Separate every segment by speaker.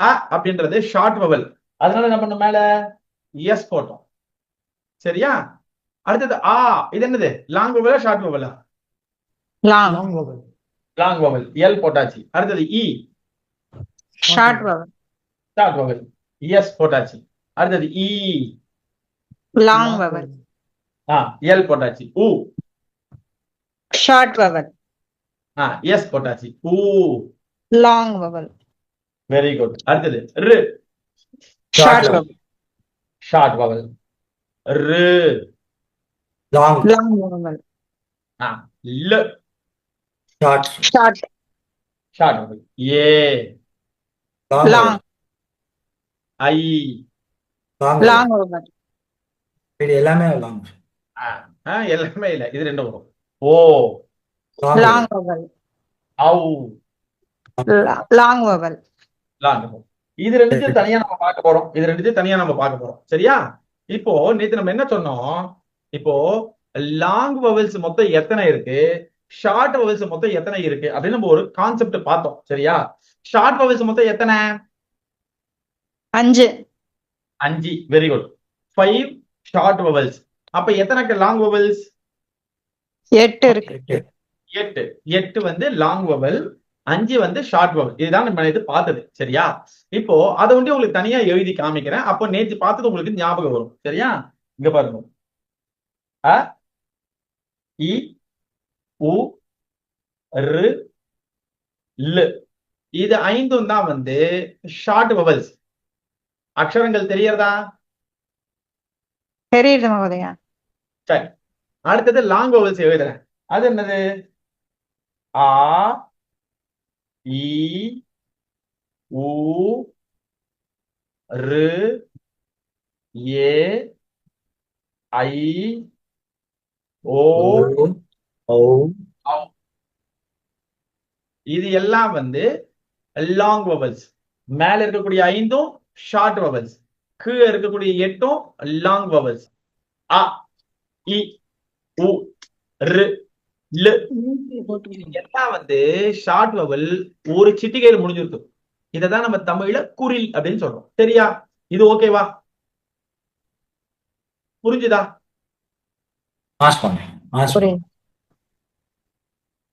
Speaker 1: அ அப்படின்றது short vowel அதனால என்ன பண்ணோம் மேல? எஸ் போட்டோம். சரியா? அடுத்தது ஆ இது என்னது? லாங் வவலா short வவலா
Speaker 2: long
Speaker 3: long vowel
Speaker 1: long vowel L போட்டாச்சு. அடுத்தது இ
Speaker 2: short vowel
Speaker 1: short vowel S போட்டாச்சு. அடுத்தது இ
Speaker 2: லாங் வவல்
Speaker 1: ஆ எல் போட்டாச்சு. உ
Speaker 2: ஷார்ட் வவல்
Speaker 1: ஆ எஸ் போட்டாச்சு. ஊ
Speaker 2: லாங் வவல்
Speaker 1: வெரி குட் அடுத்தது ரு.
Speaker 2: ஷார்ட் வவல்
Speaker 1: ஷார்ட் வவல் ரு.
Speaker 3: லாங்.
Speaker 2: லாங் வவல்
Speaker 1: ஆ ல.
Speaker 3: ஷார்ட்
Speaker 2: ஷார்ட்
Speaker 1: ஷார்ட் வவல் ஏ.
Speaker 3: லாங்.
Speaker 1: ஐ.
Speaker 3: லாங்.
Speaker 2: லாங் வவல்
Speaker 3: இது எல்லாமே லாங்.
Speaker 1: ஆ, ஆ, எல்லாமே இல்ல. இது ரெண்டும் வரும். ஓ.
Speaker 2: லாங். வவல்
Speaker 1: ஔ
Speaker 2: லாங் வவல்
Speaker 1: லாங் வரும் இது ரெண்டுத்தையும் தனியா நம்ம பார்க்க போறோம். இது ரெண்டுத்தையும் தனியா நம்ம பார்க்க போறோம். சரியா? இப்போ நேத்து நம்ம என்ன சொன்னோம்? இப்போ லாங் வவல்ஸ் மொத்தம் எத்தனை இருக்கு? ஷார்ட் வவல்ஸ் மொத்தம் எத்தனை இருக்கு? அப்படின்னு நம்ம ஒரு கான்செப்ட் பார்த்தோம். சரியா? ஷார்ட் வவல்ஸ் மொத்தம் எத்தனை?
Speaker 2: அஞ்சு.
Speaker 1: அஞ்சு. Very good five short vowels அப்ப எத்தனை லாங் வவல்ஸ்
Speaker 2: எட்டு இருக்கு.
Speaker 3: எட்டு.
Speaker 1: எட்டு வந்து லாங் வவல் அஞ்சு வந்து ஷார்ட் வவல் இதுதான் நம்ம நேத்து பார்த்தது. சரியா? இப்போ அதை வந்து உங்களுக்கு தனியா எழுதி காமிக்கிறேன். அப்போ நேத்து பார்த்தது உங்களுக்கு ஞாபகம் வரும். சரியா? இங்க பாருங்க. அ இ உ ரு ல். இது ஐந்தும் தான் வந்து ஷார்ட் வவல்ஸ் அக்ஷரங்கள் தெரியறதா
Speaker 2: தெரியுது மகோதயா.
Speaker 1: சரி. அடுத்தது லாங் வவல்ஸ் எழுதுறேன். அது என்னது? ஆ இ உ ரு ஏ ஐ ஓ இது எல்லாம் வந்து லாங் வவல்ஸ் மேல இருக்கக்கூடிய ஐந்தும் ஷார்ட் வவல்ஸ் கீழே இருக்கக்கூடிய எட்டும் லாங் வவல்ஸ் அ இ உ ரு. ல் எல்லாம் வந்து ஷார்ட் வவல் ஒரு சிட்டிகையில முடிஞ்சிருக்கு இததான் நம்ம தமிழ்ல குரில் அப்படின்னு சொல்றோம். சரியா? இது ஓகேவா புரிஞ்சுதா?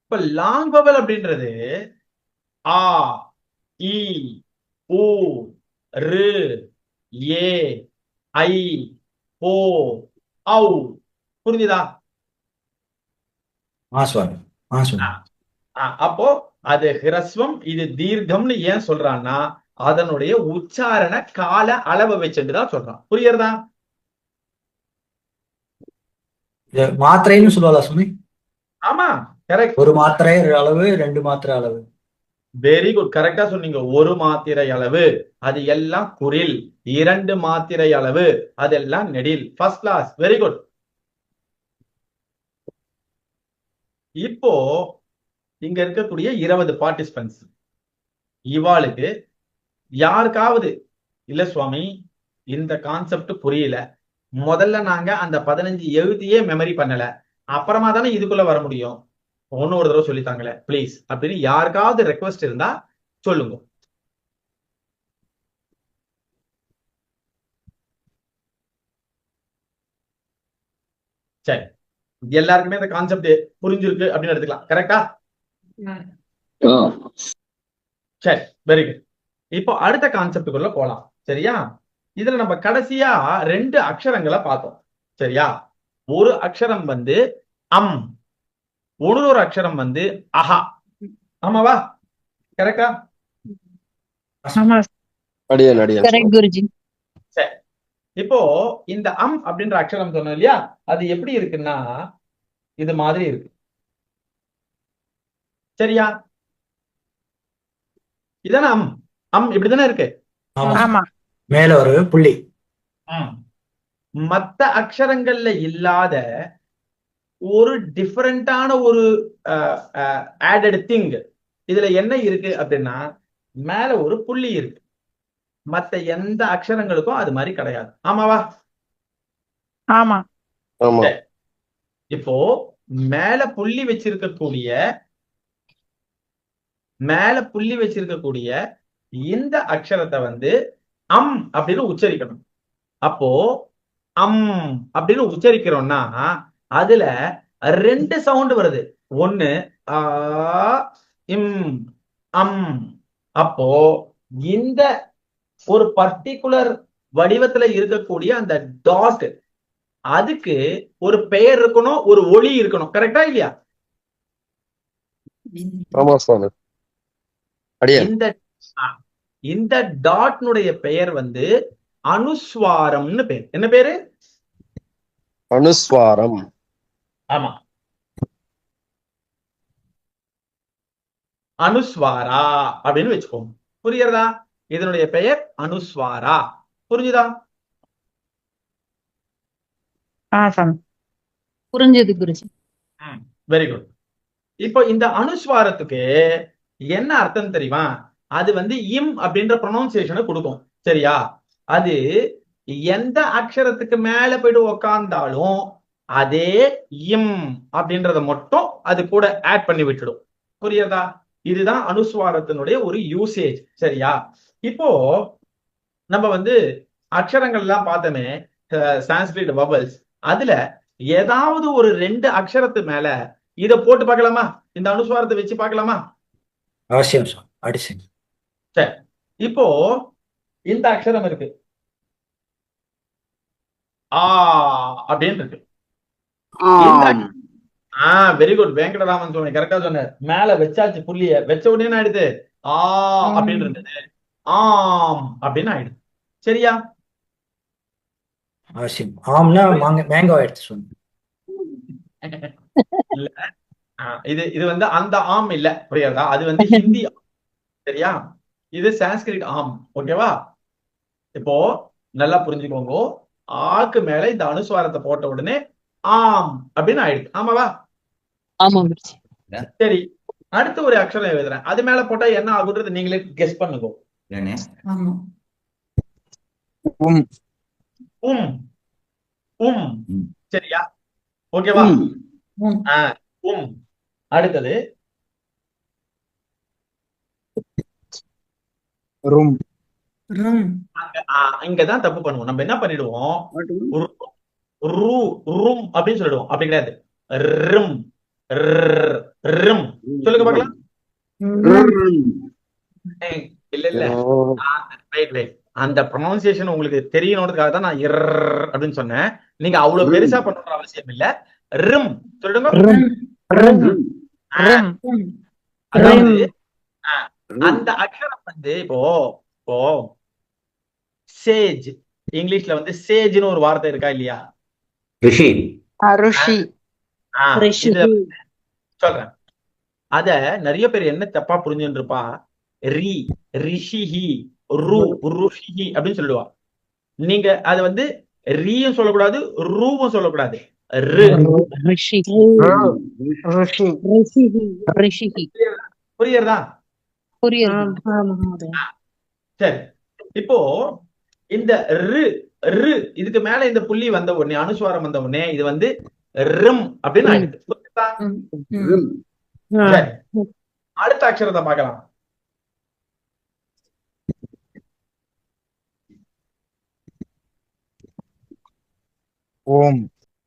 Speaker 1: இப்ப லாங் வவல் அப்படின்றது ஆ இ உ ரு ஏ ஐ ஓ ஔ. புரிஞ்சுதா
Speaker 3: மாஸ் பண்ணு மாஸ் பண்ணு
Speaker 1: ஆ, அப்போ அது ஹிரஸ்வம் இது தீர்க்கம்னு ஏன் சொல்றான்னா அதனுடைய உச்சாரண கால அளவை வச்சுட்டு தான் சொல்றான். புரியுறதா
Speaker 3: மாத்திரைன்னு சொல்லுவாளா சுமி
Speaker 1: ஆமா கரெக்ட்
Speaker 3: ஒரு மாத்திரை அளவு ரெண்டு மாத்திரை அளவு.
Speaker 1: வெரி குட் கரெக்டா சொன்னீங்க. ஒரு மாத்திரை அளவு அது எல்லாம் குரில். இரண்டு மாத்திரை அளவு அதெல்லாம் நெடில். ஃபர்ஸ்ட் கிளாஸ் வெரி குட் இப்போ இங்க இருக்கக்கூடிய இருபது பார்ட்டிசிபென்ட்ஸ் இவாளுக்கு யாருக்காவது இல்ல சுவாமி இந்த கான்செப்ட் புரியல. முதல்ல நாங்க அந்த பதினஞ்சு எழுதியே மெமரி பண்ணல. அப்புறமா தானே இதுக்குள்ள வர முடியும். ஒன்னு ஒரு தடவை சொல்லித்தாங்களே ப்ளீஸ் அப்படின்னு யாருக்காவது ரெக்வஸ்ட் இருந்தா சொல்லுங்க. சரி. எல்லாருக்குமே இந்த கான்செப்ட் புரிஞ்சிருக்கு அப்படின்னு எடுத்துக்கலாம். கரெக்டா சரி வெரி குட் இப்போ அடுத்த கான்செப்டுக்குள்ள போலாம். சரியா? இதுல நம்ம கடைசியா ரெண்டு அக்ஷரங்களை பார்த்தோம். சரியா? ஒரு அக்ஷரம் வந்து அம். ஒரு அக்ஷரம் வந்து அஹா. ஆமாவா? கரெக்டா
Speaker 2: குருஜி.
Speaker 1: இப்போ இந்த அம் அப்படின்ற அக்ஷரம் சொன்னோம் இல்லையா? அது எப்படி இருக்குன்னா இது மாதிரி இருக்கு. சரியா? இதானே அம். அம் இப்படிதானே இருக்கு?
Speaker 3: மேல ஒரு புள்ளி.
Speaker 1: மத்த அக்ஷரங்கள்ல இல்லாத ஒரு டிஃபரெண்டான ஒரு ஆடட் திங் இதுல என்ன இருக்கு அப்படின்னா மேல ஒரு புள்ளி இருக்கு. மத்த எந்த அக்ஷரங்களுக்கும் அது மாதிரி கிடையாது. ஆமாவா?
Speaker 2: ஆமா.
Speaker 4: ஆமா.
Speaker 1: இப்போ மேல புள்ளி வச்சிருக்கக்கூடிய மேல புள்ளி வச்சிருக்கக்கூடிய இந்த அக்ஷரத்தை வந்து அம் அப்படின்னு உச்சரிக்கணும். அப்போ அம் அப்படின்னு உச்சரிக்கிறோம்னா அதுல ரெண்டு சவுண்ட் வருது. ஒண்ணு ஆ இம் அம். அப்போ இந்த ஒரு பர்டிகுலர் வடிவத்துல இருக்கக்கூடிய அந்த டாட் அதுக்கு ஒரு பெயர் இருக்கணும் ஒரு ஒளி இருக்கணும். கரெக்டா இல்லையா? இந்த இந்த டாட்னுடைய பெயர் வந்து அனுஸ்வாரம்னு பேர். என்ன பேரு?
Speaker 4: அனுஸ்வாரம்.
Speaker 1: ஆமா. அனுஸ்வாரா அப்படின்னு வச்சுக்கோங்க. புரியுறதா இதனுடைய பெயர் அனுஸ்வாரா. புரிஞ்சுதா?
Speaker 5: புரிஞ்சது குருஜி.
Speaker 1: வெரி குட் இப்போ இந்த அனுஸ்வாரத்துக்கு என்ன அர்த்தம் தெரியுமா? அது வந்து இம் அப்படின்ற ப்ரொனவுன்சியேஷனை கொடுக்கும். சரியா? அது எந்த அக்ஷரத்துக்கு மேல போயிட்டு உக்காந்தாலும் அதே இம் அப்படின்றத மட்டும் அது கூட ஆட் பண்ணி விட்டுடும். புரியுதா? இதுதான் அனுஸ்வாரத்தினுடைய ஒரு யூசேஜ் சரியா? இப்போ நம்ம வந்து அக்ஷரங்கள் எல்லாம் பார்த்தோமே சான்ஸ்கிரிட் வவல்ஸ் அதுல ஏதாவது ஒரு ரெண்டு அக்ஷரத்து மேல இத போட்டு பார்க்கலாமா? இந்த அனுஸ்வாரத்தை வச்சு பார்க்கலாமா?
Speaker 3: அவசியம் அடிச்சுங்க
Speaker 1: இப்போ இந்த அக்ஷரம் இருக்கு. ஆ அப்படின்னு இருக்கு. இந்த ஆ வெரி குட் வெங்கடராமன் சொன்ன கரெக்டா சொன்னார். மேல வச்சாச்சு புள்ளிய. வச்ச உடனே ஆயிடுது? ஆ அப்படின்னு இருந்தது. ஆம் அப்படின்னு ஆயிடுது. சரியா?
Speaker 3: அவசியம். ஆம்னா மாங்க ஆயிடுச்சு சுவாமி
Speaker 1: இல்ல. இது இது வந்து அந்த ஆம் இல்ல. புரியுறதா அது வந்து ஹிந்தி. சரியா? இது சான்ஸ்கிரிட் ஆம். ஓகேவா? இப்போ நல்லா புரிஞ்சுக்கோங்க. ஆக்கு மேல இந்த அனுஸ்வாரத்தை போட்ட உடனே ஆம் அப்படின்னு ஆயிடுது. ஆமாவா?
Speaker 5: ஆமா குருஜி
Speaker 1: சரி அடுத்து ஒரு அக்ஷரம் எழுதுறேன். அது மேல போட்டா என்ன ஆகுன்றது நீங்களே கெஸ் பண்ணுங்க.
Speaker 6: உம்.
Speaker 1: உம். உம். சரியா? ஓகேவா
Speaker 6: உம்.
Speaker 1: ஆ உம். அடுத்தது?
Speaker 6: ரூம்.
Speaker 1: இங்கதான் தப்பு பண்ணுவோம். நம்ம என்ன பண்ணிடுவோம்? ரு- ரூம் அப்படின்னு சொல்லிடுவோம். அப்படி கிடையாது. ரிம். சொல்லுங்க பார்க்கலாம். இல்ல இல்ல. ரைட் ரைட் அந்த ப்ரொனவுன்சியேஷன் உங்களுக்கு தெரியணுன்றதுக்காக தான் நான் இர் அப்படின்னு சொன்னேன். நீங்க அவ்வளவு பெருசா பண்ணணுன்ற அவசியம் இல்ல. ரிம் அதாவது ஆ, அந்த அக்ஷரம் வந்து இப்போ இப்போ சேஜ். இங்கிலீஷ்ல வந்து சேஜ்னு ஒரு வார்த்தை இருக்கா இல்லையா?
Speaker 3: ரிஷி.
Speaker 2: ருஷி.
Speaker 1: சொல்றேன். அத நிறைய பேர் என்ன தப்பா புரிஞ்சுட்டு இருப்பா ரி ரிஷிஹி ரு ருஷிஹி அப்படின்னு சொல்லிடுவா. நீங்க அது வந்து ரீயும் சொல்லக்கூடாது ரூவும் சொல்லக்கூடாது. ரு.
Speaker 5: ரிஷி
Speaker 2: ருஷி
Speaker 5: ரிஷிஹி.
Speaker 1: புரியுறதா?
Speaker 5: புரியுது.
Speaker 1: சரி. இப்போ இந்த ரு ரு இதுக்கு மேல இந்த புள்ளி வந்த உடனே அனுஸ்வாரம் வந்த உடனே இது வந்து ரிம் அப்படின்னு ஆயிடுது. அடுத்த அக்ஷரத்தை பார்க்கலாம்.
Speaker 6: ஓம்.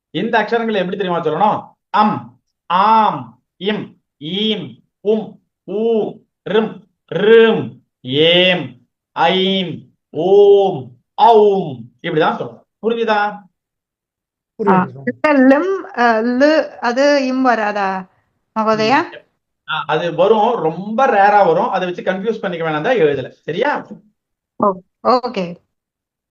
Speaker 1: இந்த அக்ஷரங்களை எப்படி தெரியுமா சொல்லணும்? அம் ஆம் இம் ஈம் உம் ஊம் ரிம் ரிம் ஏம் ஐம் ஓம் ஔம் இப்படிதான் சொல்லணும். புரிஞ்சுதா?
Speaker 2: அது இம் வராதா மகோதயா?
Speaker 1: அது வரும். ரொம்ப ரேரா வரும். அதை வச்சு கன்ஃபியூஸ் பண்ணிக்க வேணாம் தான் எழுதல. சரியா?
Speaker 2: ஓகே.